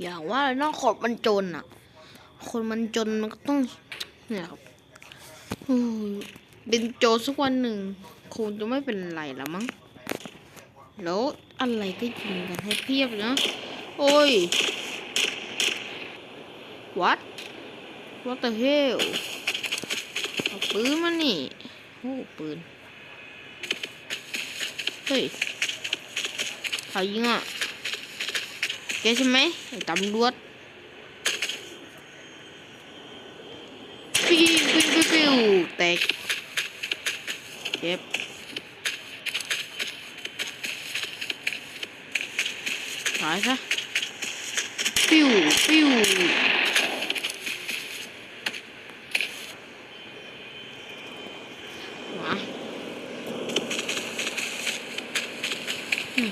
อย่างว่าเลยเนอกคนมันจนอะ คนมันจนมันก็ต้องเนี่ยครับเป็นโจสักวันหนึ่งคงจะไม่เป็นไรละมั้งแล้วอะไรก็ยิงกันให้เพียบเลยนะโอ้ย what what the hell เอาปืนมานี่โอ้ปืน เฮ้ยใครยิงอะ แกใช่ไหมไอ้ตำรวจปิ้วปิ้วปิ้วปิ้วแตกเจ็บหายซะปิ้วปิ้วมาอืม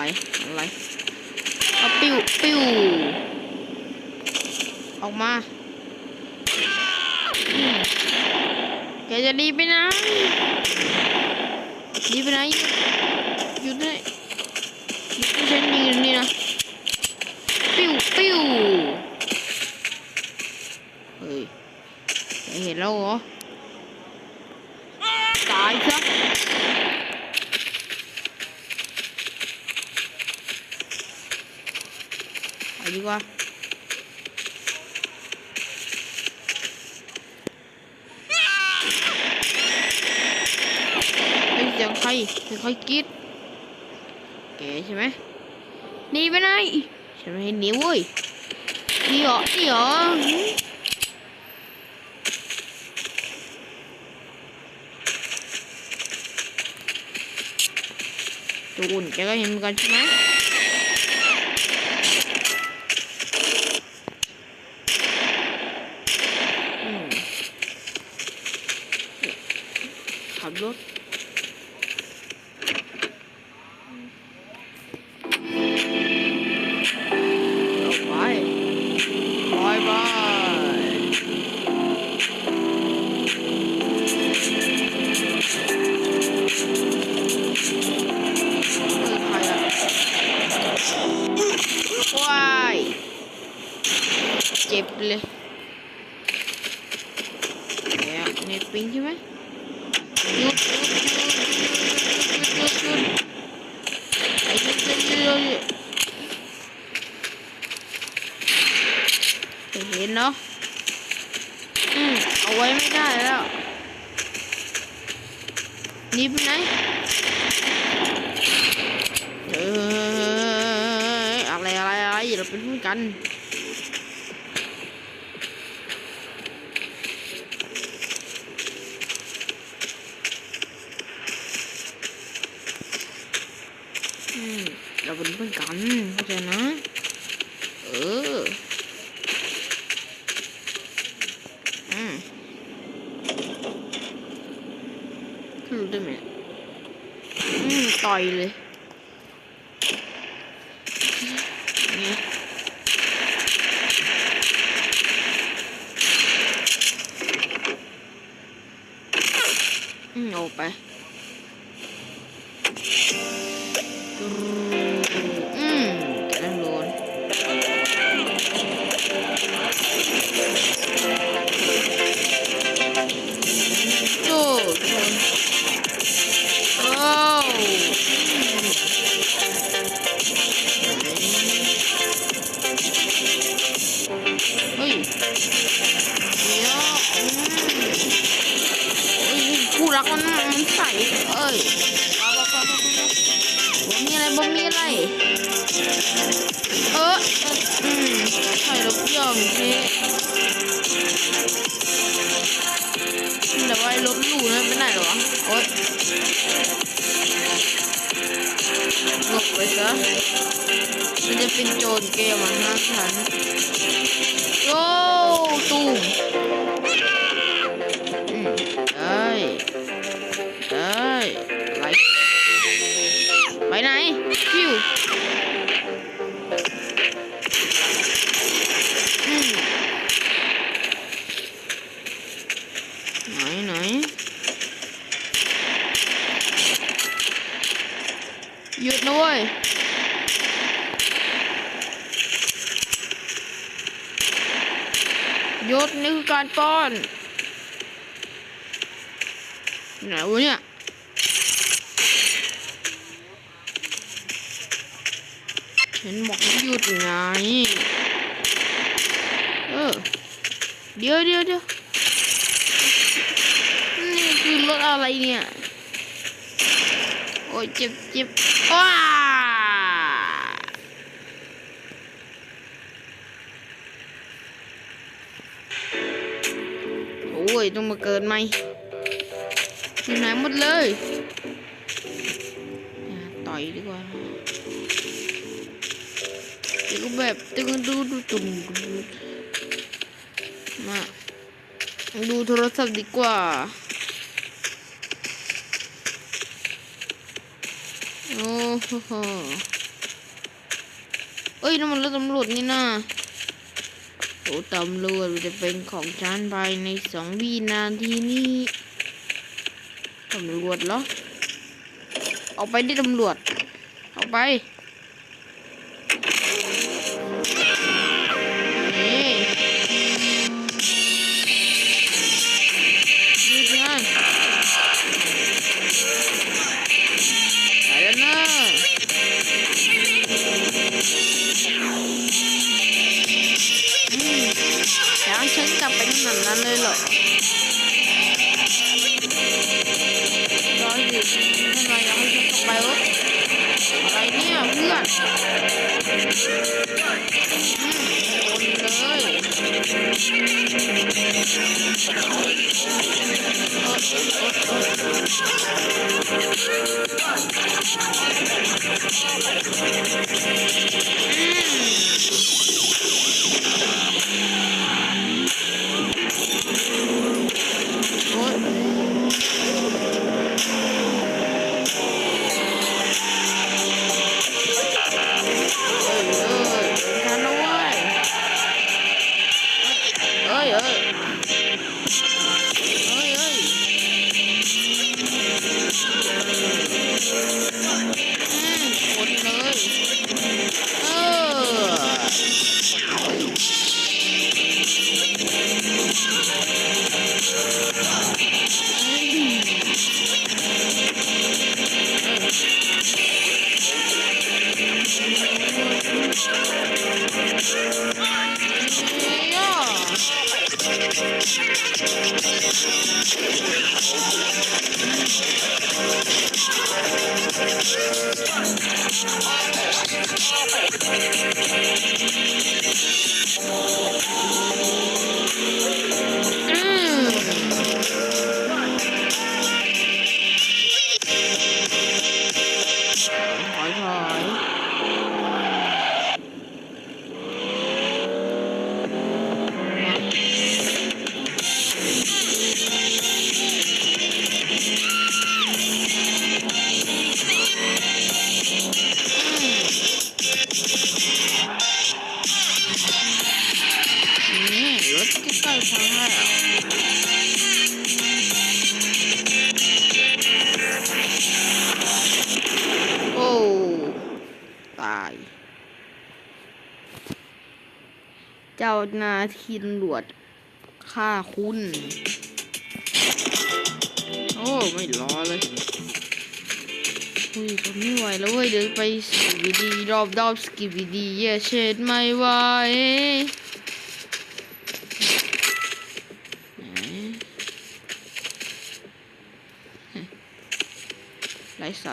อะไรอะไรเอาปิ้วปิ้วออกมาแกจะรีไปไหนรีไปไหนหยุดได้หยุดให้ฉันยิงนี่นะปิ้วปิ้วเฮ้ยเห็นแล้วเหรอตายซะ ไปดี กว่าเฮ้ยเสียงใครเสียงใครกรีดแกใช่ไหมหนีไปไหนฉันไม่เห็นหนีเว้ยหนี่เหรอหนี่เหรอจูนแกก็เห็นเหมือนกันใช่ไหม เห็นเนาะอืมเอาไว้ไม่ได้แล้วนีไปไหนเอ้ยอะไรอะไรอะไรเราเป็นเพื่อนกันอืมเราเป็นเพื่อนกันเข้าใจนะ เออ อืม ขึ้นรู้ได้ไหมอืมต่อยเลย อนไหนวะเนี่ยเห็นบอกให้หยุดไงเออเดี๋ยวเดี๋ยวเดี๋ยวนี่คือรถอะไรเนี่ย โอ้ยเจ็บเจ็บว้า ต้องมาเกิดไหมอยู่ไหนหมดเลยอะต่อยดีกว่าเดี๋ยวก็แบบตึงดูดูตุ่มมาดูโทรศัพท์ดีกว่าโอ้โหเอ้ยนั่นมันรถตำรวจนี่นะโอ้ ตำรวจจะเป็นของฉันภายในสองวินาทีนี้ตำรวจเหรอ เอาไปดิตำรวจ เอาไป โハハハハ! นี่รถใกล้ๆทางแล้วโอ้ตายเจ้านาที่ตำรวจฆ่าคุณ โอ้ ไม่รอเลยอุ้ยผมไม่ไหวแล้วเว้ย เดี๋ยวไปสกิบดีรอบรอบสกิบดีเย่เช็ดไม่ไหวไหน ไรสา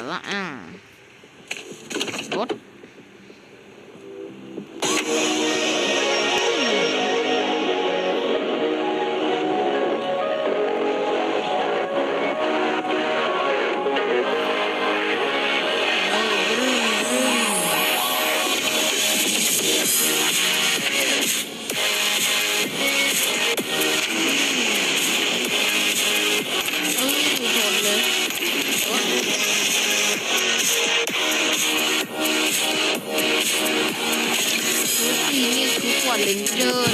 adentro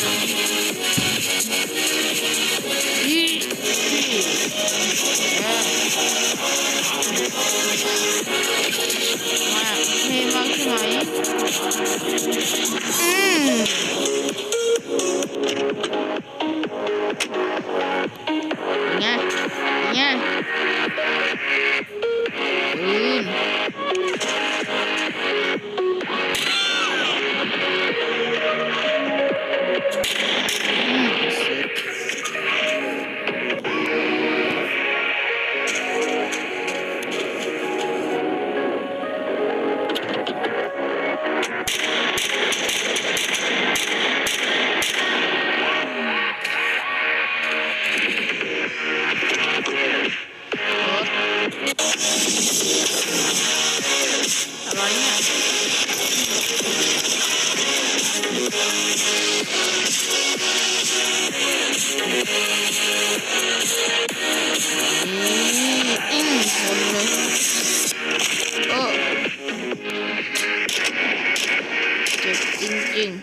ริง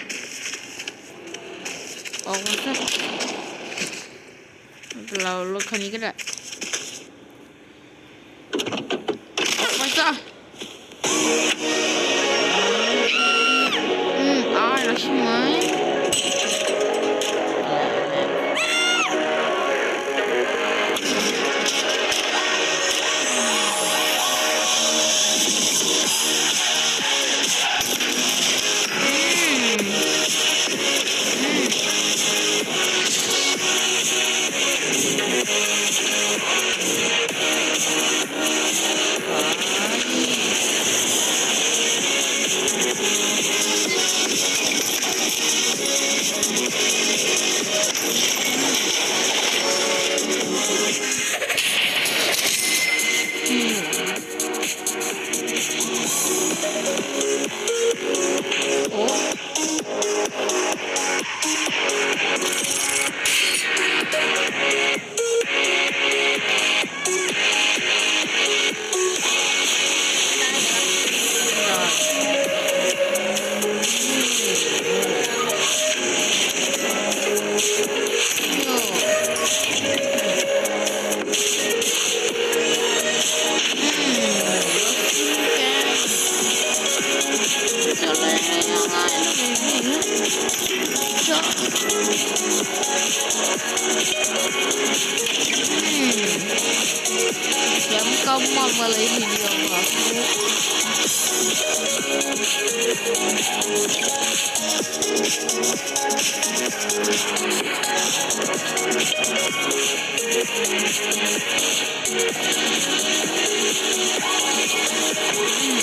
ออกมาซะเรารถคันนี้ก็ได้ Jam kamu mulai video aku. Hmm.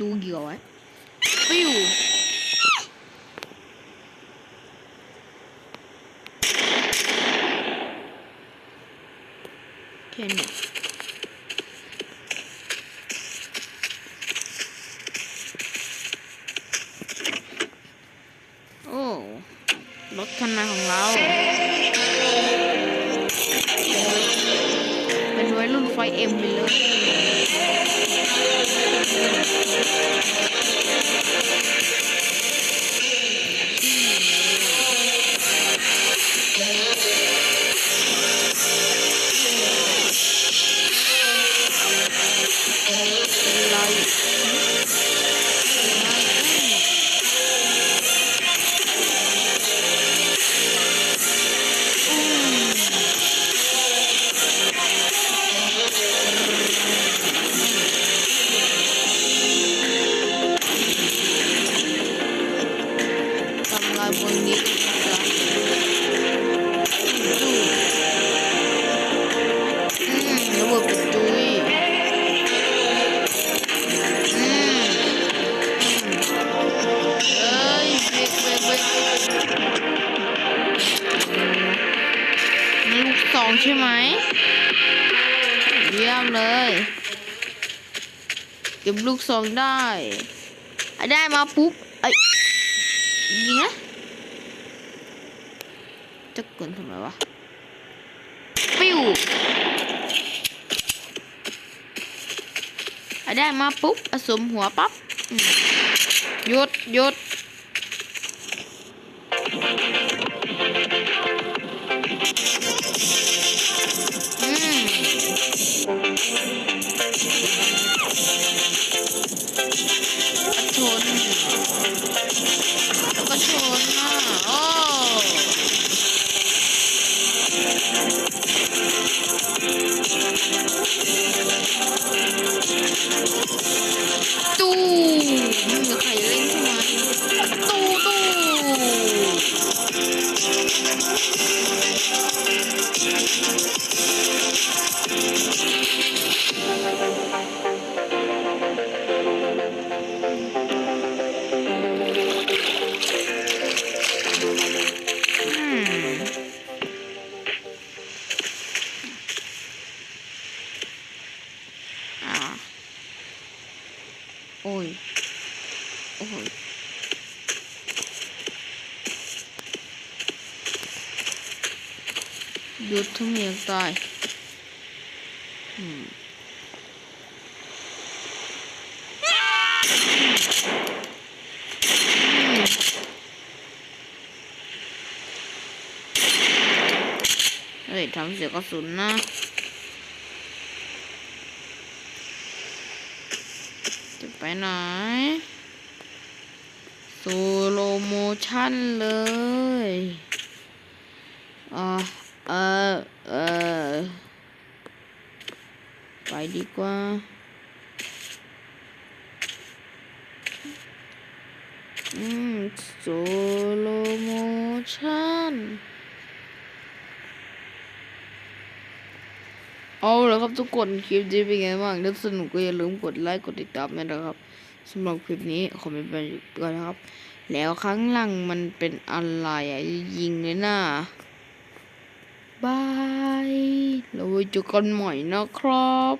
długi gołe. Piu! องใช่ไหมเยี่ยมเลย เก็บลูกซองได้ ได้มาปุ๊บไอ้ยยิงนะ จะกดทำไมวะ ปิ้วอะได้มาปุ๊บอะสมหัวปั๊บหยุดหยุด ยุดทั้งเมียงตายอืมเฮ้ยทำเสียกระสุนนะจะไปไหนโซโลโมชั่นเลย อ่าเออเออไป ดีกว่า อืมโซโลโมชั่นเอาแล้วครับทุกคนคลิปนี้เป็นไงบ้างถ้าสนุกก็อย่าลืมกดไลค์กดติดตามนะครับสำหรับคลิปนี้ขอเป็นไปก่อนนะครับ แล้วข้างหลังมันเป็นอะไรอะยิงเลยนะบายเราไว้เจอกันใหม่นะครับ